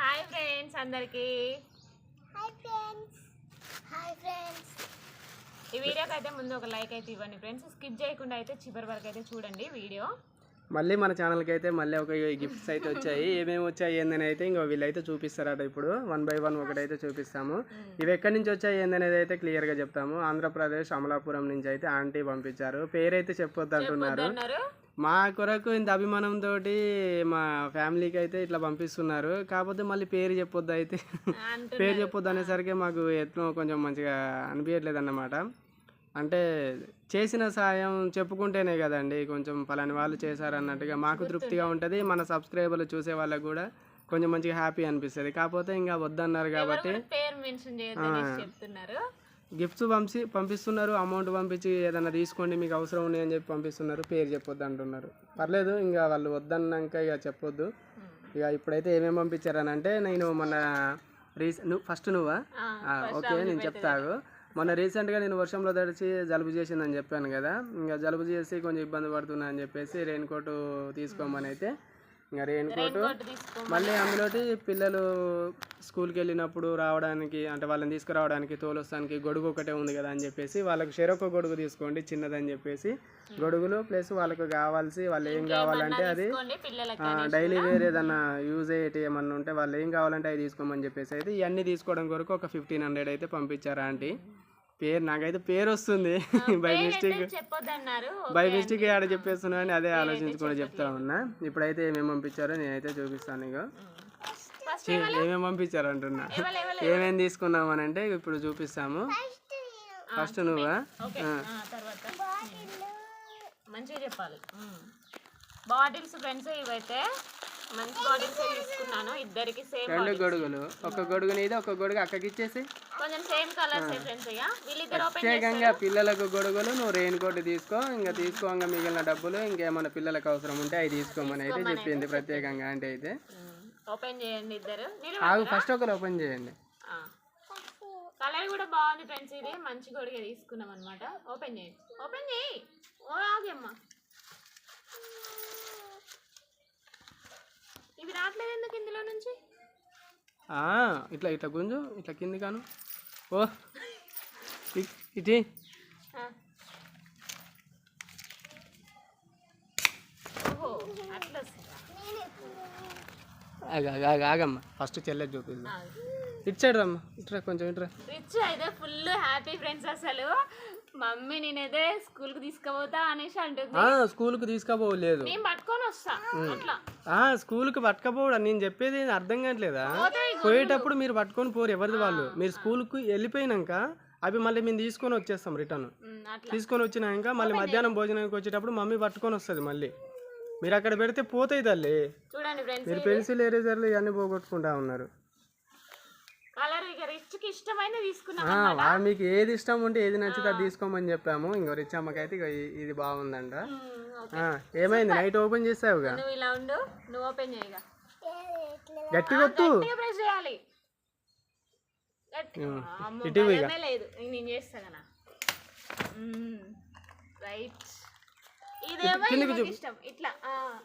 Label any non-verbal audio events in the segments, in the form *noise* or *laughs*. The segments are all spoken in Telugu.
హాయ్ ఫ్రెండ్స్ అందరికి. Hi friends. Hi friends. ఈ వీడియోకి అయితే ముందు ఒక లైక్ అయితే ఇవ్వండి ఫ్రెండ్స్. స్కిప్ చేయకుండా అయితే చివరి వరకు అయితే చూడండి వీడియో. మళ్ళీ మన ఛానల్కి అయితే మళ్ళీ ఒక గిఫ్ట్స్ అయితే వచ్చాయి. ఏమేమి వచ్చాయి ఏందని అయితే ఇంకో వీళ్ళైతే చూపిస్తారట ఇప్పుడు. వన్ బై వన్ ఒకటైతే చూపిస్తాము. ఇవి ఎక్కడి నుంచి వచ్చాయి ఏందనేది అయితే క్లియర్గా చెప్తాము. ఆంధ్రప్రదేశ్ అమలాపురం నుంచి అయితే ఆంటీ పంపించారు. పేరైతే చెప్పొద్దు అంటున్నారు. మా కొరకు ఇంత అభిమానంతో మా ఫ్యామిలీకి అయితే ఇట్లా పంపిస్తున్నారు. కాకపోతే మళ్ళీ పేరు చెప్పొద్దు అయితే. పేరు చెప్పొద్దు అనేసరికి మాకు ఎట్లా కొంచెం మంచిగా అనిపించట్లేదు అన్నమాట అంటే చేసిన సాయం చెప్పుకుంటేనే కదండి కొంచెం పలాని వాళ్ళు చేశారు అన్నట్టుగా మాకు తృప్తిగా ఉంటుంది. మన సబ్స్క్రైబర్లు చూసే వాళ్ళకి కూడా కొంచెం మంచిగా హ్యాపీ అనిపిస్తుంది. కాకపోతే ఇంకా వద్దన్నారు కాబట్టి గిఫ్ట్స్ పంపి పంపిస్తున్నారు అమౌంట్ పంపించి ఏదైనా తీసుకోండి మీకు అవసరం అని చెప్పి పంపిస్తున్నారు పేరు చెప్పొద్దు అంటున్నారు. పర్లేదు ఇంకా వాళ్ళు వద్దన్నాక ఇక చెప్పొద్దు. ఇక ఇప్పుడైతే ఏమేమి పంపించారని అంటే నేను మొన్న రీసె నువ్వు ఫస్ట్ నువ్వా? ఓకే నేను చెప్తాగు. మొన్న రీసెంట్గా నేను వర్షంలో తడిచి జలుబు చేసిందని చెప్పాను కదా. ఇంకా జలుబు చేసి కొంచెం ఇబ్బంది పడుతున్నా అని చెప్పేసి రెయిన్ కోట్ తీసుకోమని అయితే ఇంకా రెయిన్ కోట్ మళ్ళీ అందులోటి పిల్లలు స్కూల్కి వెళ్ళినప్పుడు రావడానికి అంటే వాళ్ళని తీసుకురావడానికి తోలొస్తానికి గొడుగు ఒకటే ఉంది కదా అని చెప్పేసి వాళ్ళకి చెరొక గొడుగు తీసుకోండి చిన్నదని చెప్పేసి. గొడుగులు ప్లస్ వాళ్ళకు కావాల్సి వాళ్ళు ఏం కావాలంటే అది డైలీ వేర్ ఏదన్నా యూజ్ అయ్యేటి ఏమన్నా ఉంటే వాళ్ళు ఏం కావాలంటే అవి తీసుకోమని చెప్పేసి అయితే ఇవన్నీ తీసుకోవడం కొరకు ఒక ఫిఫ్టీన్ హండ్రెడ్ అయితే పంపించారు ఆంటీ. పేరు నాకైతే పేరు వస్తుంది *laughs* బై మిస్టేక్. బై మిస్టేక్ ఆడ చెప్పేస్తున్నా అని అదే ఆలోచించుకొని చెప్తా ఉన్నా ఇప్పుడైతే ఏమేమి పంపించారో నేనైతే చూపిస్తాను ఇక ఏమేమి పంపించారు అంటున్నా. ఏమేమి తీసుకున్నాం అని అంటే ఇప్పుడు చూపిస్తాము. ఫస్ట్ నువ్వా. ఓకే ఆ, తర్వాత. మంచిగా చెప్పాలి. బాటిల్స్ ఫ్రెండ్స్ ఇవైతే మంచి బాటిల్స్ తీసుకున్నాను. ఇద్దరికి సేమ్ రెండు గొడుగులు. ఒక గొడుగు నీది ఒక గొడుగు అక్కకి ఇచ్చేసి కొంచెం సేమ్ కలర్స్ ఫ్రెండ్స్ ఇక వీళ్ళిద్దరు ఓపెన్ ప్రత్యేకంగా పిల్లలకు గొడుగులు నువ్వు రెయిన్ కోట్ తీసుకో ఇంకా తీసుకోగా మిగిలిన డబ్బులు ఇంకేమైనా పిల్లలకు అవసరం ఉంటే అవి తీసుకోమని అయితే చెప్పింది ప్రత్యేకంగా అంటే అయితే. ఓపెన్ చేయండి ఇద్దరు. ఆగు ఫస్ట్ ఒకరు ఓపెన్ చేయండి. కలర్ కూడా బాగుంది ఫ్రెండ్స్ ఇది. మంచి గొడిగా తీసుకున్నాం అనమాట ఓపెన్ చేయండి ఓపెన్ చేయి. ఓ ఆగమ్మా ఇవి రావట్లేదు ఎందుకు ఇందులో నుంచి ఆ, ఇట్లా ఇట్లా గుంజు ఇట్లా కింది కాను. ఓ ఇటీ ఆగమ్మ. ఫస్ట్ చెల్లెకి చూపిద్దాం. ఇటు సైడ్ రమ్మ. ఇట్రా కొంచెం ఇట్రా రిచ్ అయితే ఫుల్ హ్యాపీ ఫ్రెండ్స్ అసలు. మమ్మీ నేనైతే స్కూల్కి తీసుకుపోతా అనేసి అంటుంది. స్కూల్కి తీసుకుపోలేదు. నేను పట్టుకొని వస్తా. అట్లా. ఆ, స్కూల్కి పట్టుకపోవడం. నేను చెప్పేది అర్థం కావట్లేదా? పోయేటప్పుడు మీరు పట్టుకొని పోరు ఎవరిది వాళ్ళు. మీరు స్కూల్కి వెళ్ళిపోయినాక అవి మళ్ళీ మేము తీసుకొని వచ్చేస్తాం రిటర్న్. తీసుకొని వచ్చినాక మళ్ళీ మధ్యాహ్నం భోజనానికి వచ్చేటప్పుడు మమ్మీ పట్టుకొని వస్తుంది మళ్ళీ. మీరు అక్కడ పెడితే పోతాయి తల్లి. మీరు పెన్సిల్ ఎరేజర్లు ఇవన్నీ పోగొట్టుకుంటా ఉన్నారు. తీసుకున్నాం వా- మీకు ఏది ఇష్టం ఉంటే ఏది నచ్చితే అది తీసుకోమని చెప్పాము. ఇంకో రిచ్ అమ్మకైతే ఇది బాగుందంట. ఏమైంది? నైట్ ఓపెన్ చేసావుగా నువ్వు ఇలా ఉండు నువ్వు ఓపెన్ చేయగా గట్టిగా వద్దు ప్రెస్ చేయాలి. ఇటు లేదు. నేను రైట్. ఇదేమో ఈమెకి ఇష్టం. ఇట్లా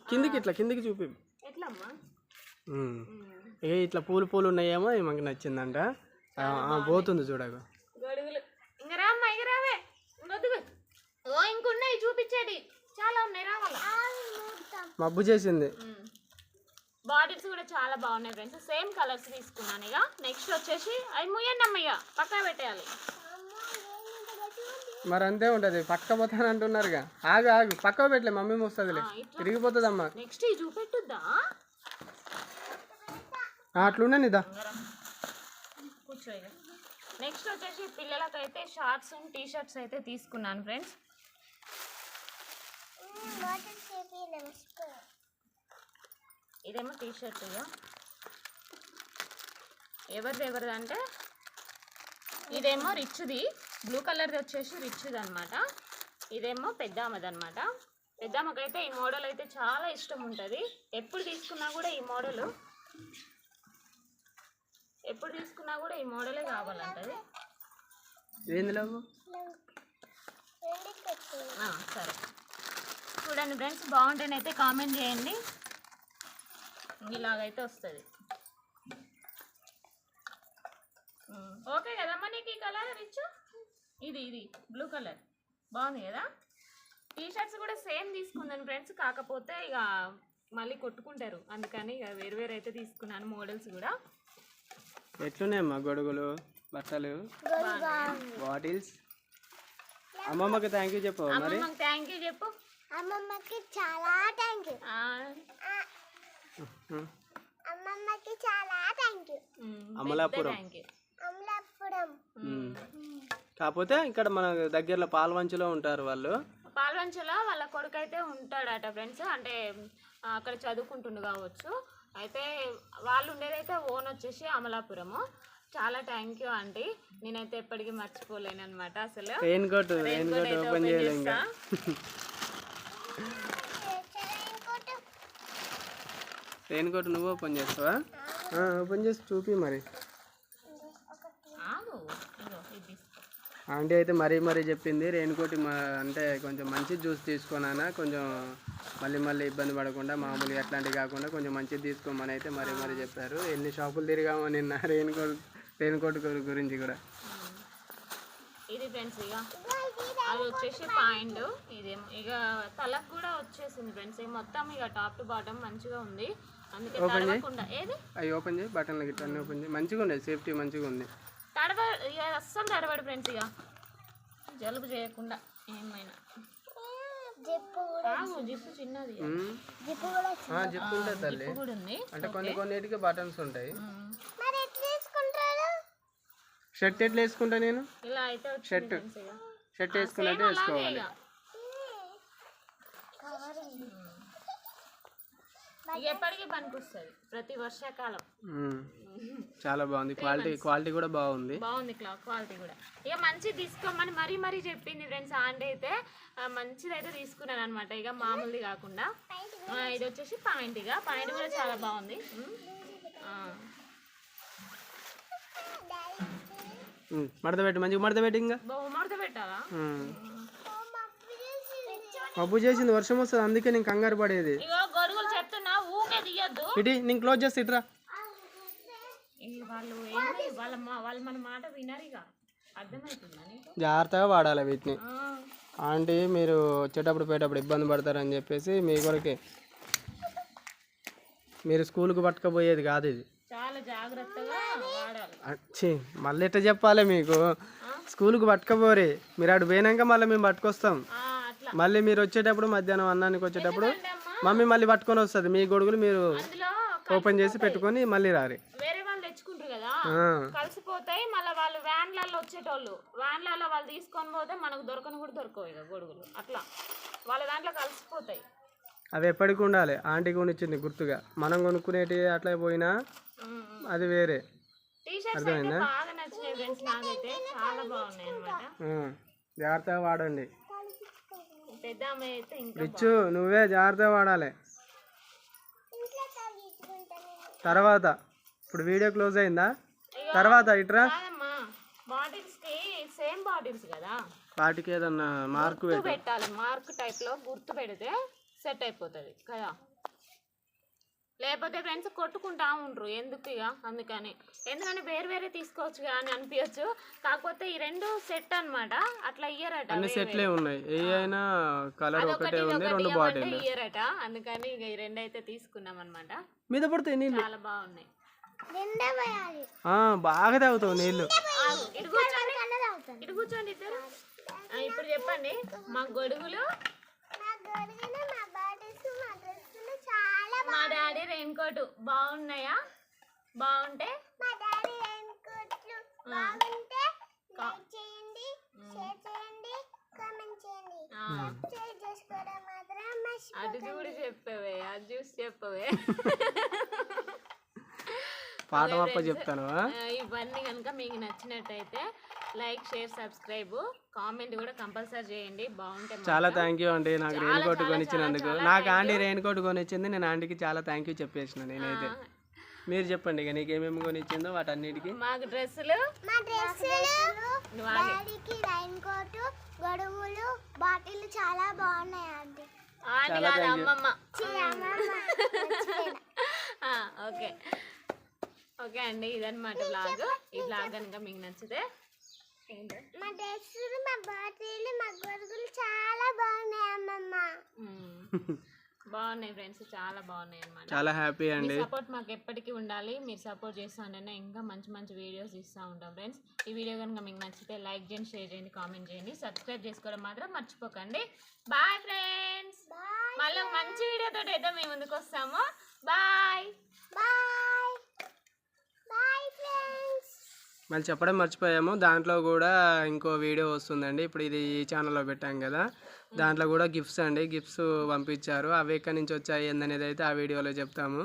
కిందికి ఇట్లా కిందికి చూపి. ఎట్లా అమ్మా ఇట్లా పూలు పూలు ఉన్నాయేమో మాకు నచ్చిందంట. పోతుంది చూడకు గొడుగులు. ఇంక రామ్మా ఇంక రావే. ఇంకొద్దు ఓ ఇంకున్నాయి చూపించేటి. చాలా ఉన్నాయి రావాలా మబ్బు చేసింది. బాటిల్స్ కూడా చాలా బాగున్నాయి ఫ్రెండ్స్. సేమ్ కలర్స్ తీసుకున్నాను ఇక. నెక్స్ట్ వచ్చేసి అవి ముయ్యండి అమ్మ ఇక. పక్కన పెట్టేయాలి. మరి అంతే ఉంటుంది. పక్క పోతాను అంటున్నారుగా ఆగు ఆగు. పక్క పెట్టలే మమ్మీ వస్తుందిలే ఆ, ఇట్లా. తిరిగిపోతుందమ్మా నెక్స్ట్ చూపెట్టుద్దా? అట్లుండే ఇదా. కూర్చో ఇక నెక్స్ట్ వచ్చేసి పిల్లలకైతే షార్ట్స్ టీ షర్ట్స్ అయితే తీసుకున్నాను ఫ్రెండ్స్ ఇదేమో టీ షర్ట్ ఇక ఎవరిది ఎవరిది అంటే ఇదేమో రిచ్ది బ్లూ కలర్ది వచ్చేసి రిచ్ది అనమాట ఇదేమో పెద్దామది అనమాట పెద్దామకైతే ఈ మోడల్ అయితే చాలా ఇష్టం ఉంటుంది. ఎప్పుడు తీసుకున్నా కూడా ఈ మోడల్ ఎప్పుడు తీసుకున్నా కూడా ఈ మోడలే కావాలంటది. సరే. చూడండి ఫ్రెండ్స్ బాగుంటేనైతే కామెంట్ చేయండి. ఇలాగైతే వస్తుంది. ఓకే కదమ్మా నీకు ఈ కలర్ రిచ్? ఇది ఇది బ్లూ కలర్. బాగుంది కదా? టీ షర్ట్స్ కూడా సేమ్ తీసుకుందాను ఫ్రెండ్స్ కాకపోతే ఇక మళ్ళీ కొట్టుకుంటారు. అందుకని ఇక వేరు వేరు అయితే తీసుకున్నాను మోడల్స్ కూడా. ఎట్లున్నాయమ్మా గొడుగులు బట్టలు? బాటిల్స్? అమ్మమ్మకి థ్యాంక్ యూ చెప్పు మరి. అమ్మమ్మకి థ్యాంక్ యూ చెప్పు. అమ్మమ్మకి చాలా థ్యాంక్ యూ. అమ్మమ్మకి చాలా thank you Amalapuram. Thank you Amalapuram. కాకపోతే ఇక్కడ మన దగ్గరలో పాల్వంచులో ఉంటారు వాళ్ళు. పాల్వంచలో వాళ్ళ కొడుకు అయితే ఉంటాడట ఫ్రెండ్స్. అంటే అక్కడ చదువుకుంటుండు కావచ్చు. అయితే వాళ్ళు ఉండేదైతే ఓన్ వచ్చేసి అమలాపురము. చాలా థ్యాంక్ యూ ఆంటీ నేనైతే ఎప్పటికీ మర్చిపోలేను అనమాట అసలు. రెయిన్ కోట్ రెయిన్ కోట్ అయితే ఓపెన్ చేస్తా. రెయిన్ కోట్ నువ్వు ఓపెన్ చేస్తావా? ఓపెన్ చేసి చూపి మరి. ఆంటీ అయితే మరీ మరీ చెప్పింది రెయిన్ కోట్ అంటే కొంచెం మంచి జ్యూస్ తీసుకున్నానా కొంచెం మళ్ళీ మళ్ళీ ఇబ్బంది పడకుండా మామూలుగా అట్లాంటివి కాకుండా కొంచెం మంచిది తీసుకోమని అయితే మరీ మరీ చెప్పారు. ఎన్ని షాపులు తిరిగామో నిన్న రెయిన్ కోట్ రెయిన్ కోట్ గురించి కూడా. ఇది ఫ్రెండ్స్ ఇక అది వచ్చేసి పాయింట్. ఇదేమో ఇక తలకు కూడా వచ్చేసింది ఫ్రెండ్స్. ఇక మొత్తం ఇక టాప్ టు బాటమ్ మంచిగా ఉంది. అందుకే తడవకుండా. ఏది? అవి ఓపెన్ చేయి. బటన్లు అన్నీ ఓపెన్ చేయి. మంచిగా ఉంది సేఫ్టీ మంచిగా ఉంది. తడవ ఇక అస్సలు తడబడి ఫ్రెండ్స్ ఇక జలుబు చేయకుండా ఏమైనా. జిప్పు చిన్నది. జిప్పు తల్లి. అంటే కొన్ని కొన్నిటికి బటన్స్ ఉంటాయి. షర్ట్ ఎట్లా వేసుకుంటా నేను? ఇలా అయితే వచ్చింది షర్ట్. షర్ట్ వేసుకున్నట్టు వేసుకోవాలి ఇక కవర్ ఉంది ఇక ఎప్పటికీ పనికొస్తుంది ప్రతి వర్షాకాలం. చాలా బాగుంది. క్వాలిటీ క్వాలిటీ కూడా బాగుంది. బాగుంది క్లాత్ క్వాలిటీ కూడా. ఇక మంచిది తీసుకోమని మరీ మరీ చెప్పింది ఫ్రెండ్స్. ఆంటీ అయితే మంచిది అయితే తీసుకున్నాను అనమాట ఇక మామూలుది కాకుండా. ఇది వచ్చేసి పాయింట్ ఇక. పాయింట్ కూడా చాలా బాగుంది. మడత పెట్టి మంచిగా మడత పెట్టి ఇంకా. మడత పెట్టాలా. మబ్బు చేసింది వర్షం వస్తుంది అందుకే నేను కంగారు పడేది. ఇటీ నేను క్లోజ్ చేసి ఇట్రా వాళ్ళు ఏంటి వాళ్ళ మా వాళ్ళు మన మాట వినరు ఇక. అర్థమవుతుందా నీకు? జాగ్రత్తగా వాడాలి వీటిని. ఆంటీ మీరు వచ్చేటప్పుడు పోయేటప్పుడు ఇబ్బంది పడతారని చెప్పేసి మీ కొరకే మీరు స్కూల్కి పట్టుకపోయేది కాదు ఇది. చాలా జాగ్రత్తగా వాడాలి. అచ్చి మళ్ళీ ఎట్లా చెప్పాలి మీకు? స్కూల్కి పట్టుకపోరే. మీరు అటు పోయినాక మళ్ళీ మేము పట్టుకొస్తాం. మళ్ళీ మీరు వచ్చేటప్పుడు మధ్యాహ్నం అన్నానికి వచ్చేటప్పుడు మమ్మీ మళ్ళీ పట్టుకొని వస్తుంది. మీ గొడుగులు మీరు ఓపెన్ చేసి పెట్టుకొని మళ్ళీ రారి. వేరే వాళ్ళు తెచ్చుకుంటారు కదా? కలిసిపోతాయి. మళ్ళీ వాళ్ళు వ్యాన్లలో వచ్చేటోళ్ళు. వ్యాన్లలో వాళ్ళు తీసుకొని పోతే మనకు దొరకని కూడా దొరకవు ఇక గొడుగులు. అట్లా. వాళ్ళ దాంట్లో కలిసిపోతాయి. అవి ఎప్పటికి ఉండాలి. ఆంటీ కొనిచ్చింది గుర్తుగా. మనం కొనుక్కునేటి అట్లా పోయినా అది వేరే. టీ షర్ట్స్ అయితే బాగా నచ్చినాయి ఫ్రెండ్స్. నాకైతే చాలా బాగున్నాయి అనమాట ఆ, జాగ్రత్తగా వాడండి. పెద్ద అమ్మాయి అయితే ఇంకా రిచ్చు నువ్వే జాగ్రత్తగా వాడాలి. తర్వాత ఇప్పుడు వీడియో క్లోజ్ అయిందా? తర్వాత ఇట్రా? కాదమ్మా బాటిల్స్కి సేమ్ బాటిల్స్ కదా. వాటికి ఏదన్నా మార్కు పెట్టాలి మార్క్ టైప్లో గుర్తు పెడితే సెట్ అయిపోతుంది కదా. లేకపోతే ఫ్రెండ్స్ కొట్టుకుంటా ఉంటారు ఎందుకు ఇక అందుకని. ఎందుకంటే వేరు వేరే తీసుకోవచ్చు అని అనిపించచ్చు కాకపోతే ఈ రెండు సెట్ అన్నమాట. అట్లా ఇయ్యరట అన్ని సెట్లే ఉన్నాయి. ఏ అయినా కలర్ ఒకటే ఉంది రెండు బాటిల్ ఇయ్యరట. అందుకని ఇక ఈ రెండు అయితే తీసుకున్నాం అనమాట మీద పడితే నీళ్ళు. చాలా బాగున్నాయి. బాగా తాగుతావు నీళ్ళు. ఇటు కూర్చోండి. ఇద్దరు. ఇప్పుడు చెప్పండి. మా గొడుగులు మా గొడుగులు మా బాటిల్స్ మా డ్రెస్సులు చాలా మా డాడీ రెయిన్ కోట్ బాగున్నాయా? బాగుంటే? మా డాడీ రెయిన్ కోట్లు బాగుంటే లైక్ చేయండి షేర్ చేయండి కామెంట్ చేయండి. షేర్ చేసుకోవడం మాత్రం అటు చూడు చెప్పవే అది చూసి చెప్పవే. పాట చెప్తాను. ఆ, ఇవన్నీ కనుక మీకు నచ్చినట్టయితే లైక్ షేర్ సబ్స్క్రైబ్ కామెంట్ కూడా కంపల్సరీ చేయండి. బాగుంటే మా- చాలా థ్యాంక్ యూ అండి. నాకు రెయిన్ కోట్ కొనిచ్చినందుకు. నాకు ఆంటీ రెయిన్ కోట్ కొనిచ్చింది. నేను ఆంటీకి చాలా థ్యాంక్ యూ చెప్పేసిన నేనైతే. మీరు చెప్పండి ఇక నీకేమేమి కొనిచ్చిందో వాటన్నిటికి. మాకు డ్రెస్సులు? మా డ్రెస్సులు. డాడీకి రైన్ కోట్ గొడుగులు బాటిల్ చాలా బాగున్నాయి ఆంటీ. ఆంటీ కాదు అమ్మమ్మ. ఛీ, అమ్మమ్మ, మర్చిపోయినా. ఆ, ఓకే. ఓకే అండి ఇదన్నమాట బ్లాగ్ ఈ బ్లాగ్ కనుక మీకు నచ్చితే మా డ్రెస్సులు మా బాటిల్ మా గొడుగులు చాలా బాగున్నాయి అమ్మమ్మ. మ్మ్. బాగున్నాయి ఫ్రెండ్స్ చాలా బాగున్నాయి అన్నమాట. చాలా హ్యాపీ మీ అండి. సపోర్ట్ మాకు ఎప్పటికీ ఉండాలి. మీరు సపోర్ట్ చేస్తానే ఇంకా మంచి మంచి వీడియోస్ ఇస్తూ ఉంటాం ఫ్రెండ్స్. ఈ వీడియో కనుక మీకు నచ్చితే లైక్ చేయండి షేర్ చేయండి కామెంట్ చేయండి. సబ్స్క్రైబ్ చేసుకోవడం మాత్రం మర్చిపోకండి. బాయ్ ఫ్రెండ్స్ మళ్ళీ మంచి వీడియోతో అయితే మేము ముందుకు వస్తాము. బాయ్ బాయ్ ఫ్రెండ్స్ మళ్ళీ చెప్పడం మర్చిపోయాము. దాంట్లో కూడా ఇంకో వీడియో వస్తుందండి. ఇప్పుడు ఇది ఈ ఛానల్లో పెట్టాం కదా. దాంట్లో కూడా గిఫ్ట్స్ అండి. గిఫ్ట్స్ పంపించారు. అవి ఎక్కడి నుంచి వచ్చాయి ఏందనేది అయితే ఆ వీడియోలో చెప్తాము.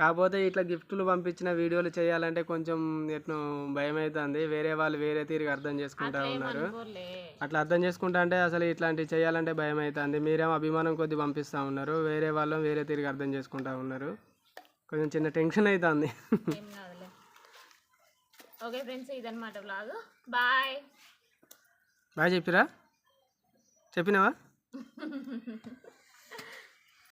కాకపోతే ఇట్లా గిఫ్ట్లు పంపించిన వీడియోలు చేయాలంటే కొంచెం ఎట్నో భయం అవుతుంది వేరే వాళ్ళు వేరే తీరుగా అర్థం చేసుకుంటా ఉన్నారు. అట్లా అర్థం చేసుకుంటా అంటే అసలు ఇట్లాంటివి చేయాలంటే భయం అవుతుంది మీరేమో అభిమానం కొద్ది పంపిస్తూ ఉన్నారు. వేరే వాళ్ళు వేరే తీరుగా అర్థం చేసుకుంటా ఉన్నారు. కొంచెం చిన్న టెన్షన్ అవుతుంది ఓకే ఫ్రెండ్స్ ఇదన్నమాట బ్లాగ్ బాయ్ బాగా చెప్పిరా? చెప్పినావా? *laughs*